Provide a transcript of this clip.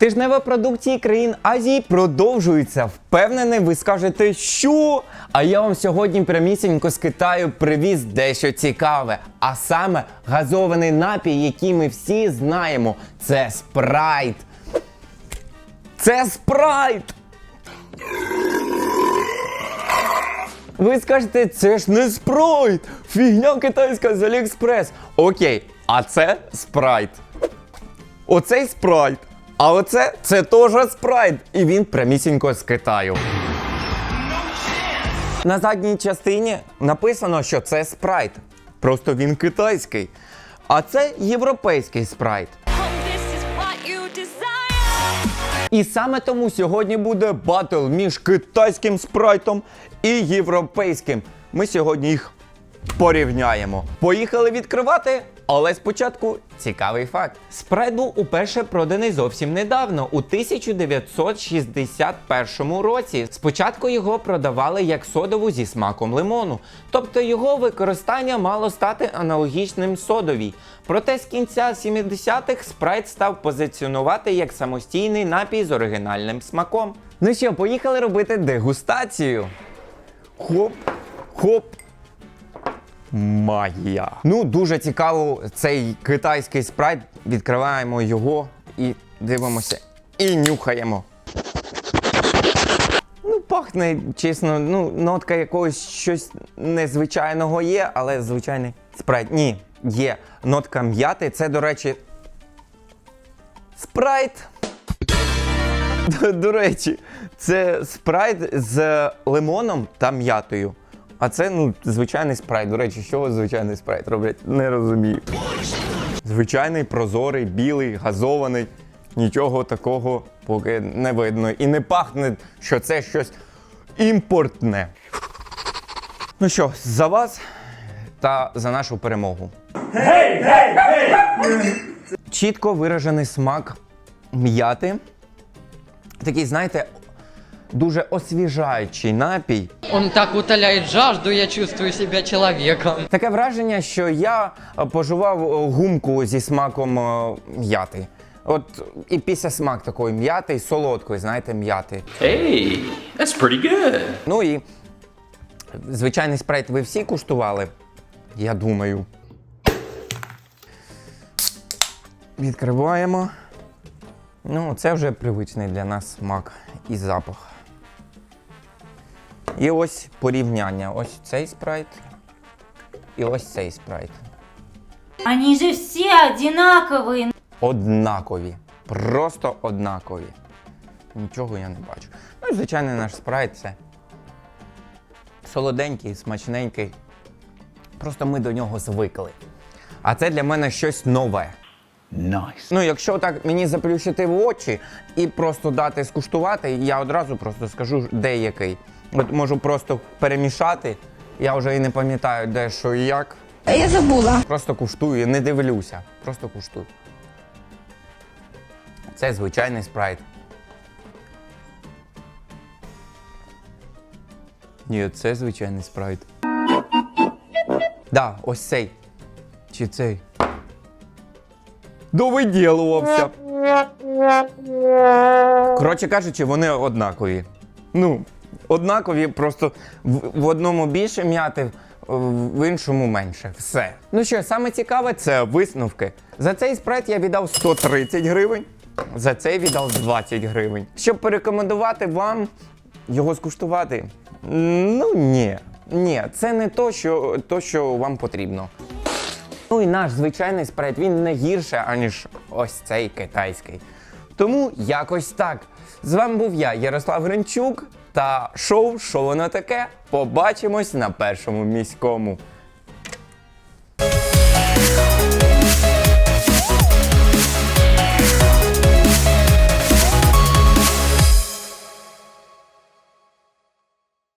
Тижнева продукції країн Азії продовжується. Впевнений, ви скажете, що? А я вам сьогодні прямісінько з Китаю привіз дещо цікаве. А саме газований напій, який ми всі знаємо. Це спрайт. Це спрайт! Ви скажете, це ж не спрайт! Фігня китайська з Аліекспрес. Окей, а це спрайт. Оцей спрайт. А оце це теж спрайт. І він прямісінько з Китаю. На задній частині написано, що це спрайт. Просто він китайський. А це європейський спрайт. І саме тому сьогодні буде батл між китайським спрайтом і європейським. Ми сьогодні їх порівняємо. Поїхали відкривати. Але спочатку цікавий факт. Спрайт був уперше проданий зовсім недавно, у 1961 році. Спочатку його продавали як содову зі смаком лимону, тобто його використання мало стати аналогічним содовій. Проте з кінця 70-х спрайт став позиціонувати як самостійний напій з оригінальним смаком. Ну що, поїхали робити дегустацію. Хоп, хоп. Магія. Ну, дуже цікаво цей китайський спрайт. Відкриваємо його і дивимося. І нюхаємо. Ну, пахне, чесно, ну, нотка якогось щось незвичайного є, але звичайний спрайт. Ні, є нотка м'яти. Це, до речі, спрайт. До, речі, це спрайт з лимоном та м'ятою. А це, ну, звичайний спрайт. До речі, що звичайний спрайт роблять? Не розумію. Звичайний, прозорий, білий, газований. Нічого такого поки не видно. І не пахне, що це щось імпортне. Ну що, за вас та за нашу перемогу. Чітко виражений смак м'яти. Такий, знаєте, дуже освіжаючий напій. Он так утоляет жажду, я чувствую себя человеком. Таке враження, що я е, пожував е, гумку зі смаком е, м'яти. От і після смак такої м'яти, солодкої, знаєте, м'яти. Hey, that's pretty good. Ну і звичайний спрайт ви всі куштували? Я думаю. Відкриваємо. Ну, це вже привичний для нас смак і запах. І ось порівняння. Ось цей спрайт і ось цей спрайт. Они же все одинаковые. Однакові. Просто однакові. Нічого я не бачу. Ну і звичайний наш спрайт це солоденький, смачненький. Просто ми до нього звикли. А це для мене щось нове. Nice. Ну, якщо так мені заплющити в очі і просто дати скуштувати, я одразу просто скажу, де який. От можу просто перемішати. Я вже і не пам'ятаю, де що і як. Я забула. Просто куштую, не дивлюся. Просто куштую. Це звичайний спрайт. Ні, це звичайний спрайт. Да, ось цей. Чи цей? Довиділувався. Коротше кажучи, вони однакові. Ну, однакові, просто в, в одному більше м'яти, в іншому менше. Все. Ну що, саме цікаве це висновки. За цей спрайт я віддав 130 гривень, за цей віддав 20 гривень. Щоб порекомендувати вам його скуштувати. Ну ні. Ні, це не то, що, то, що вам потрібно. Ну і наш звичайний спрайт, він не гірше, аніж ось цей китайський. Тому якось так. З вами був я, Ярослав Гринчук, та шоу «Що воно таке? Побачимось на першому міському.